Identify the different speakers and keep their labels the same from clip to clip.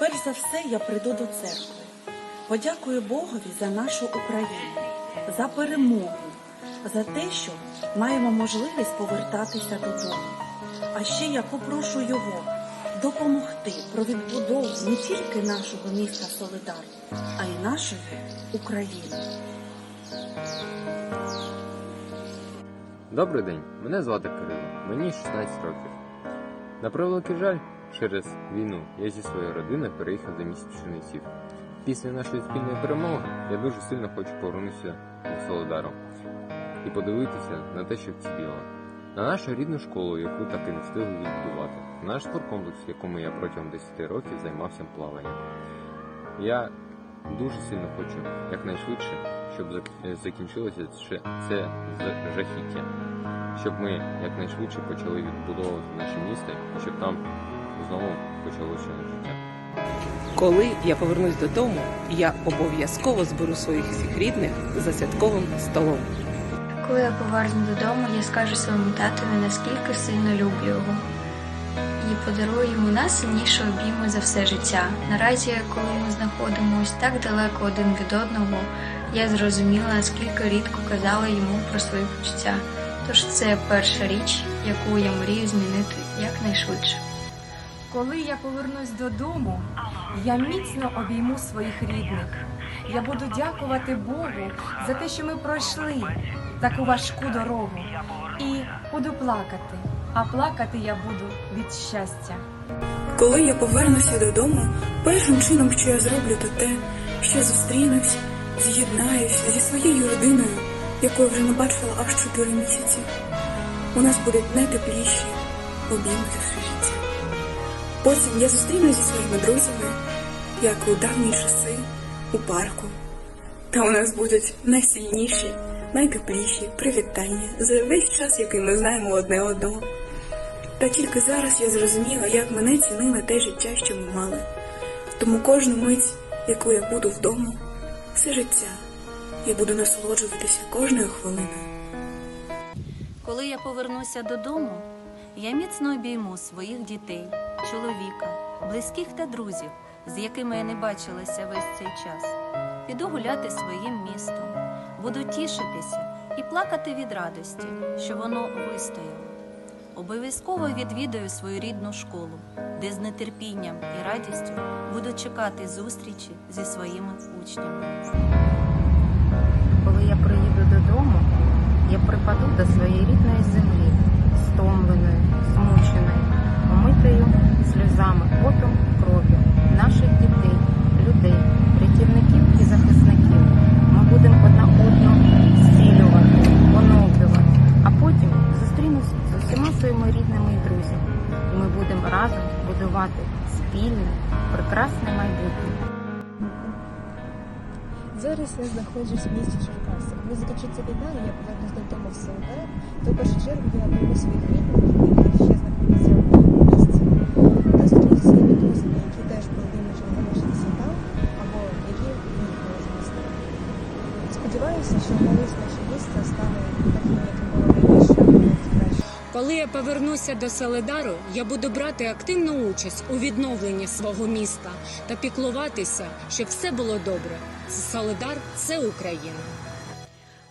Speaker 1: Перш за все я прийду до церкви. Подякую Богові за нашу Україну, за перемогу, за те, що маємо можливість повертатися додому. А ще я попрошу його допомогти про відбудову не тільки нашого міста Солидар, а й нашої України.
Speaker 2: Добрий день, мене звати Кирило, мені 16 років. На превеликий жаль, через війну я зі своєю родиною переїхав до міста Чернівців. Після нашої спільної перемоги я дуже сильно хочу повернутися до Солидару і подивитися на те, що вціліло. На нашу рідну школу, яку так і не встигли відбудувати, наш спорткомплекс, в якому я протягом 10 років займався плаванням. Я дуже сильно хочу якнайшвидше, щоб е, закінчилося це жахіття, щоб ми якнайшвидше почали відбудовувати наше місто і щоб там знову почалося життя.
Speaker 3: Коли я повернусь додому, я обов'язково зберу своїх всіх рідних за святковим столом.
Speaker 4: Коли я поверну додому, я скажу своєму татові, наскільки сильно люблю його. І подарую йому найсильніші обійми за все життя. Наразі, коли ми знаходимося так далеко один від одного, я зрозуміла, наскільки рідко казала йому про свої почуття. Тож це перша річ, яку я мрію змінити якнайшвидше.
Speaker 5: Коли я повернусь додому, я міцно обійму своїх рідних. Я буду дякувати Богу за те, що ми пройшли таку важку дорогу. І буду плакати. А плакати я буду від щастя.
Speaker 6: Коли я повернуся додому, першим чином, що я зроблю, то те, що зустрінусь, з'єднаюсь зі своєю родиною, яку я вже не бачила аж чотири місяці. У нас будуть найтепліші обійми за все життя. Потім я зустрінусь зі своїми друзями, як у давні часи, у парку. Та у нас будуть найсильніші, найтепліші привітання за весь час, який ми знаємо одне одного. Та тільки зараз я зрозуміла, як мене цінили те життя, що ми мали. Тому кожну мить, яку я буду вдома, все життя, я буду насолоджуватися кожною хвилиною.
Speaker 7: Коли я повернуся додому, я міцно обійму своїх дітей, чоловіка, близьких та друзів, з якими я не бачилася весь цей час. Піду гуляти своїм містом, буду тішитися і плакати від радості, що воно вистояло. Обов'язково відвідаю свою рідну школу, де з нетерпінням і радістю буду чекати зустрічі зі своїми учнями.
Speaker 8: Коли я приїду додому, я припаду до своєї рідної землі, омитою сльозами, потом кров'ю наших дітей, людей, рятівників і захисників. Ми будемо одна одну зцілювати, оновлювати, а потім зустрінусь з усіма своїми рідними і друзями. І ми будемо разом будувати спільне, прекрасне майбутнє.
Speaker 9: Зараз я знаходжусь в місті Черкаси. Коли закінчиться війна, і я повернусь додому в Солидар, то в першу чергу я прийму своїх рідних, які ще
Speaker 10: Коли я повернуся до Солидару, я буду брати активну участь у відновленні свого міста та піклуватися, щоб все було добре. Солидар це Україна.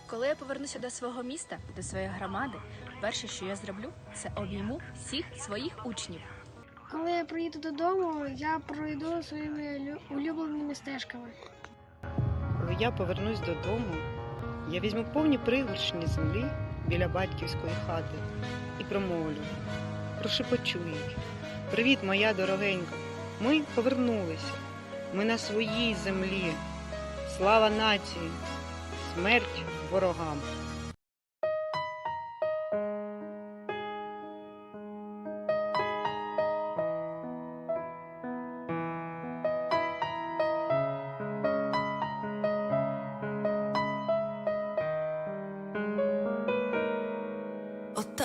Speaker 11: Коли я повернуся до свого міста, до своєї громади, перше, що я зроблю, це обійму всіх своїх учнів.
Speaker 12: Коли я приїду додому, я пройду своїми лю- улюбленими стежками.
Speaker 13: Коли я повернусь додому, я візьму повні пригоршні землі біля батьківської хати і промовлю, прошепочу їй. Привіт, моя дорогенька. Ми повернулися. Ми на своїй землі. Слава нації, смерть ворогам.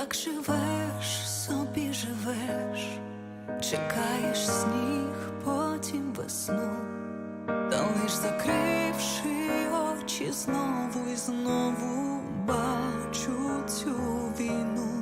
Speaker 14: Отак живеш, собі живеш, чекаєш сніг, потім весну, та лиш закривши очі знову і знову бачу цю війну,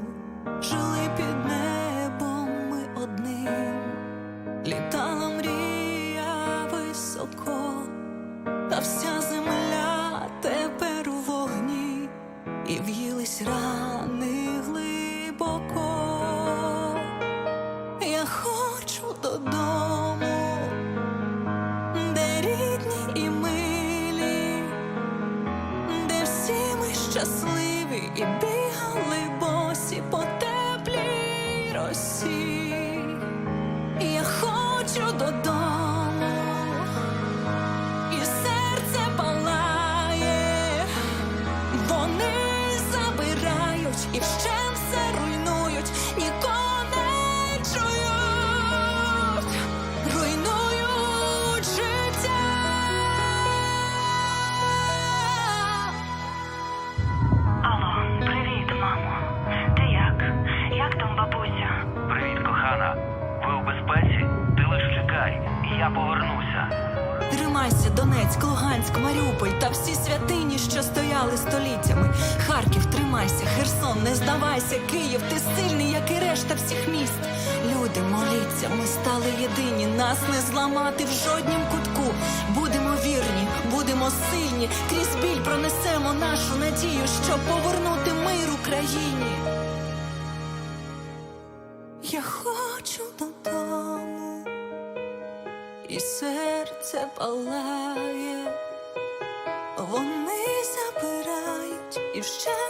Speaker 14: щасливі і бігали босі по теплій росі. Я хочу додому, Тримайся, Донецьк, Луганськ, Маріуполь та всі святині, що стояли століттями. Харків, тримайся, Херсон, не здавайся, Київ, ти сильний, як і решта всіх міст. Люди, моліться, ми стали єдині, нас не зламати в жоднім кутку. Будемо вірні, будемо сильні, крізь біль пронесемо нашу надію, щоб повернути мир Україні. Я хочу додому і серце палає, вони забирають і ще